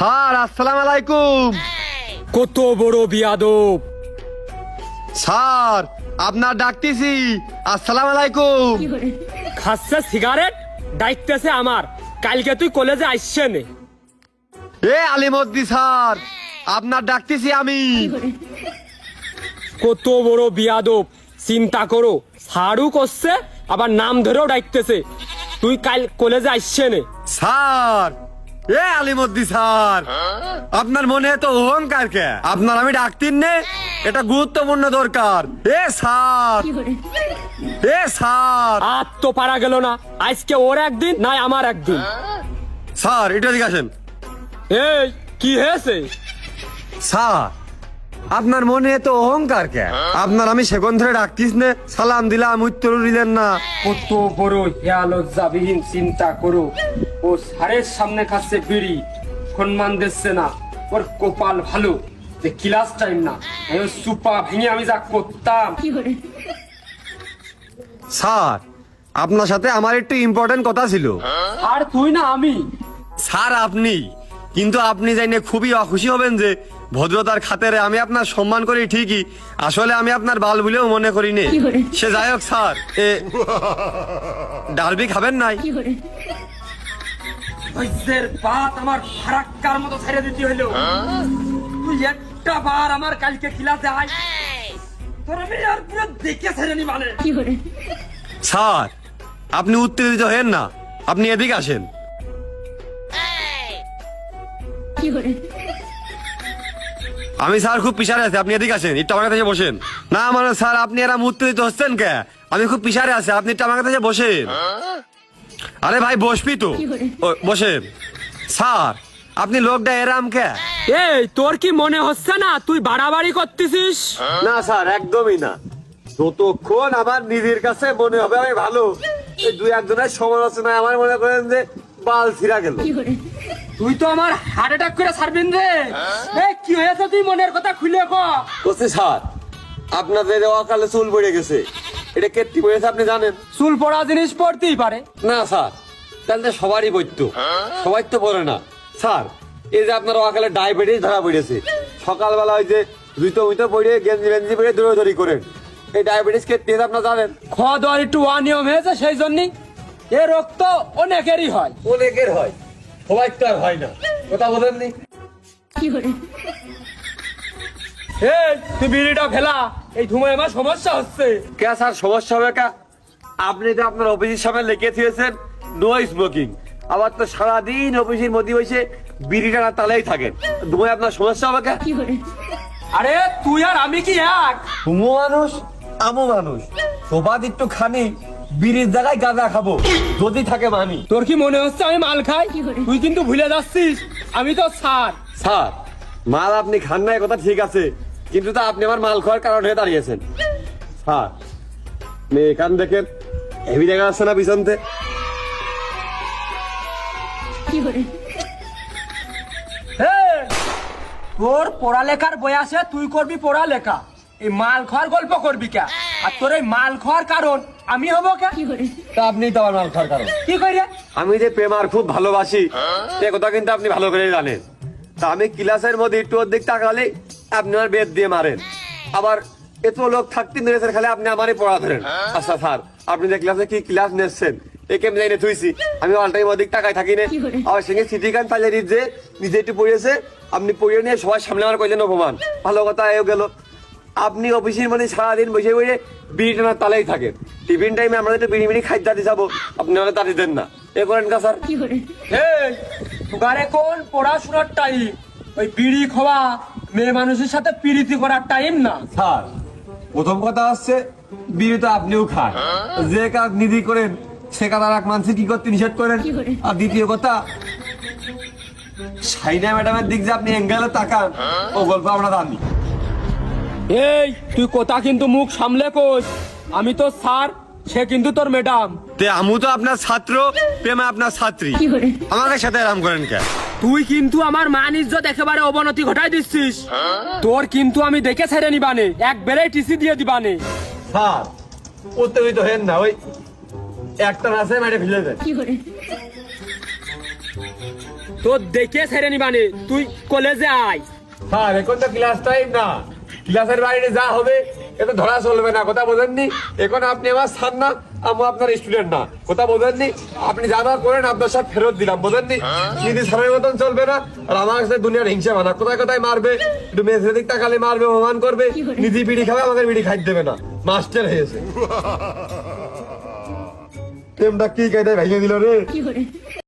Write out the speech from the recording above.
Sir আসসালাম আলাইকুম। কত বড় বিয়াদব। স্যার আপনার ডাকতেছি। আসসালাম আলাইকুম। খাচ্ছে সিগারেট? দায়িত্বেছে আমার। কালকে তুই কলেজে আসছে নে। এ আলিমদ্দি স্যার। আপনার ডাকতেছি আমি। কত বড় বিয়াদব। চিন্তা করো সারু করছে আবার নাম ধরেও ডাকতেছে। তুই কাল কলেজে আসছে নে। স্যার এ আলিমদ্দি স্যার। আপনার মনে তো অহংকার কে? আপনার আমি ডাকতিন নে? এটা গুরুত্বপূর্ণ দরকার। এ স্যার। এ স্যার। আর তো পারা গেল না। আজকে ওর একদিন নাই আমার একদিন। স্যার এটা দিকে আসেন। এই কি হয়েছে? স্যার আপনার মনে এত অহংকার কে? আপনার আমি সেকন্দ ধরে ডাকতিস নে সালাম দিলাম উত্তর দিলেন না। কত বড় হিয়া লজ্জাবিহীন চিন্তা করো। ও সারের সামনে খাচ্ছে বিড়ি সম্মান দিচ্ছে না। ওর কপাল ভালো যে ক্লাস টাইম না। এই ওর সুপা ভেঙে আমি যা করতাম। স্যার আপনার সাথে আমার একটু ইম্পর্টেন্ট কথা ছিল। আর তুই না আমি। স্যার আপনি। কিন্তু আপনি জানি খুবই অখুশি হবেন যে ভদ্রতার খাতেরে আমি আপনার সম্মান করি ঠিকই। আসলে আমি আপনার বাল বলেও মনে করি নে। সে যাই হোক স্যার এ ডালবি খাবেন নাই? ধৈর্যের বাত আমার ফারাক্কার মতো ছেড়ে দিতে হইল তুই একটা বার আমার কালকে ক্লাসে আয়। তোর আমি আর পুরো দেখে ছেড়ে নি মানে। স্যার আপনি উত্তেজিত হেন না। আপনি এদিকে আসেন। আমি স্যার খুব পিছারে আছি আপনি এদিকে আসেন একটু আমার কাছে বসেন। না মানে স্যার আপনি এরম উত্তেজিত হচ্ছেন কে? আমি খুব পিছারে আছি আপনি একটু আমার কাছে বসেন। আরে ভাই বসবি তো। বসেন। স্যার আপনি লোকটা এরাম কে? এই তোর কি মনে হচ্ছে না তুই বাড়াবাড়ি করতেছিস? না স্যার একদমই না। যতক্ষণ আমার নিজের কাছে মনে হবে আমি ভালো। এই দুই একজনের সমালোচনায় আমার মনে করেন যে বাল ছিঁড়া গেল। তুই তো আমার হার্ট অ্যাটাক করে ছাড়বেন রে কি হয়েছে তুই মনের কথা খুলে ক? বলছি স্যার আপনাদের অকালে চুল পড়ে গেছে। এটা কেটে পড়েছে আপনি জানেন? চুল পড়া জিনিস পড়তেই পারে। না স্যার তাহলে তো সবারই বৈদ্য। সবাই তো পড়ে না। স্যার এই যে আপনার অকালে ডায়াবেটিস ধরা পড়েছে। সকালবেলা ওই যে জুতো মুতো পড়ে গেঞ্জি বেঞ্জি পরে দৌড়াদৌড়ি করেন। এই ডায়াবেটিস কেটে আপনি জানেন? খাওয়া দাওয়ার একটু অনিয়ম হয়েছে সেই জন্যই? এ রোগ তো অনেকেরই হয়। অনেকের হয়। সবাই তো আর হয় না। কথা বলেননি? এই তুই বিড়িটা ফেলা। এই ধুমায় আমার সমস্যা হচ্ছে। কে স্যার সমস্যা হবে কা? আপনি তো আপনার অফিসের সামনে লিখে দিয়েছেন নো স্মোকিং আবার তো সারাদিন অফিসের মধ্যে বসে বিড়ি টানা তালেই থাকেন ধুমায় আপনার সমস্যা হবে কা? আরে তুই আর আমি কি এক? তুমো মানুষ আমো মানুষ। সোবাদ একটু খানি বিড়ির জায়গায় গাঁজা খাব। যদি থাকে মানি তোর কি মনে হচ্ছে আমি মাল খাই? তুই কিন্তু ভুলে যাচ্ছিস। আমি তো সার। স্যার মাল আপনি খান না কথা ঠিক আছে। কিন্তু তা আপনি আমার মাল খাওয়ার কারণ হয়ে দাঁড়িয়েছেন। স্যার আপনি এখান দেখেন হেভি দেখা যাচ্ছে না পিছনতে এই, তোর পড়ালেখার বয়সে তুই করবি পড়ালেখা। এই মাল খাওয়ার গল্প করবি কে? আর তোর এই মাল খাওয়ার কারণ আমি হব কে? তা আপনি তো আমার মাল খাওয়ার কারণ। কি করি? রে? আমি যে প্রেম আর খুব ভালোবাসি সে কথা কিন্তু আপনি ভালো করে জানেন। তা আমি ক্লাসের মধ্যে একটু অর্ধেক তাকালে আপনি আমার বেদ দিয়ে মারেন। আবার এত লোক থাকতে ধরেছেন খালি আপনি আমারই পড়া ধরেন। আচ্ছা স্যার আপনি যে ক্লাসে কি ক্লাস নিচ্ছেন একে আমি যাই থুইছি। আমি অল টাইম অধিক টাকায় থাকি না। আবার সঙ্গে সিটি গান পাইলে যে নিজে একটু পড়িয়েছে আপনি পড়িয়ে নিয়ে সবার সামনে আমার কইলেন অপমান। ভালো কথা এও গেল। আপনি অফিসের মধ্যে সারাদিন বসে বসে বিড়ি টানার তালেই থাকেন। টিফিন টাইমে আমরা একটু বিড়ি বিড়ি খাই দাঁড়িয়ে যাব আপনি আমাদের দাঁড়িয়ে দেন না। এ করেন কা স্যার এই তোগারে কোন পড়াশোনার টাইম? ওই বিড়ি খাওয়া মেয়ে মানুষের সাথে পিরিতি করার টাইম না। স্যার প্রথম কথা হচ্ছে বিড়ি তো আপনিও খান। যে কাজ নিধি করেন সে কাজ আর এক মানুষের কি করতে নিষেধ করেন? আর দ্বিতীয় কথা সাইনা ম্যাডামের দিক যে আপনি এঙ্গেলে তাকান ও গল্প আমরা জানি। এই তুই কথা কিন্তু মুখ সামলে কোস আমি তো স্যার সে কিন্তু তোর ম্যাডাম। তে আমু তো আপনার ছাত্র প্রেমা আপনার ছাত্রী। আমাকে সাথে আরাম করেন কে? তুই কিন্তু আমার মান ইজ্জত একেবারে অবনতি ঘটাই দিচ্ছিস। তোর কিন্তু আমি দেখে ছেড়ে নিবানে এক বেড়ে টিসি দিয়ে দিবানে। স্যার উত্তেজিত হেন না ওই একটা নাচে মেরে ফেলে দেন। তোর দেখে ছেড়ে নিবানে তুই কলেজে আয়। স্যার এখন তো ক্লাস টাইম না। ক্লাসের বাইরে যা হবে এটা ধরা চলবে না কথা বোঝেননি? এখন আপনি আমার সান না আমি আপনার স্টুডেন্ট না কথা বোঝেননি? আপনি যা যা করেন আপনার সব ফেরত দিলাম বোঝেননি? নিধি সারের মতন চলবে না আর আমার কাছে দুনিয়ার হিংসা বানা কোথায় কোথায় মারবে? একটু মেসে দিক তাকালে মারবে অপমান করবে নিধি বিড়ি খাবে আমাদের বিড়ি খাইতে দেবে না মাস্টার হয়েছে। টেমটা কি কায়দায় ভেঙে দিল রে?